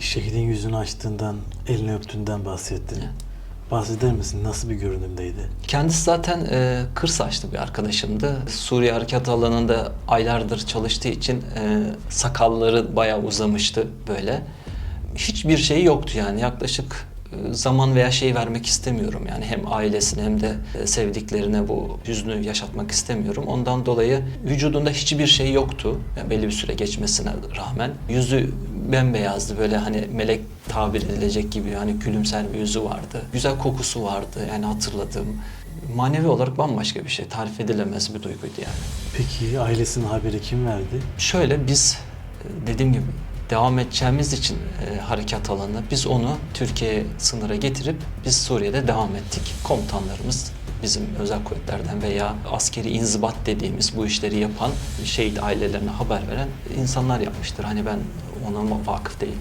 Şehidin yüzünü açtığından, elini öptüğünden bahsettin. Evet. Bahseder misin? Nasıl bir görünümdeydi? Kendisi zaten e, kır saçlı bir arkadaşımdı. Suriye Harekat Alanı'nda aylardır çalıştığı için e, sakalları bayağı uzamıştı böyle. Hiçbir şey yoktu yani yaklaşık e, zaman veya şey vermek istemiyorum yani hem ailesine hem de e, sevdiklerine bu hüznü yaşatmak istemiyorum. Ondan dolayı vücudunda hiçbir şey yoktu yani belli bir süre geçmesine rağmen. Yüzü bembeyazdı böyle hani melek tabir edilecek gibi hani gülümser bir yüzü vardı. Güzel kokusu vardı yani hatırladığım. Manevi olarak bambaşka bir şey. Tarif edilemez bir duyguydu yani. Peki ailesinin haberi kim verdi? Şöyle biz e, dediğim gibi devam edeceğimiz için e, harekat alanına biz onu Türkiye sınıra getirip biz Suriye'de devam ettik. Komutanlarımız bizim özel kuvvetlerden veya askeri inzibat dediğimiz bu işleri yapan şehit ailelerine haber veren insanlar yapmıştır. Hani ben ona vakıf değilim.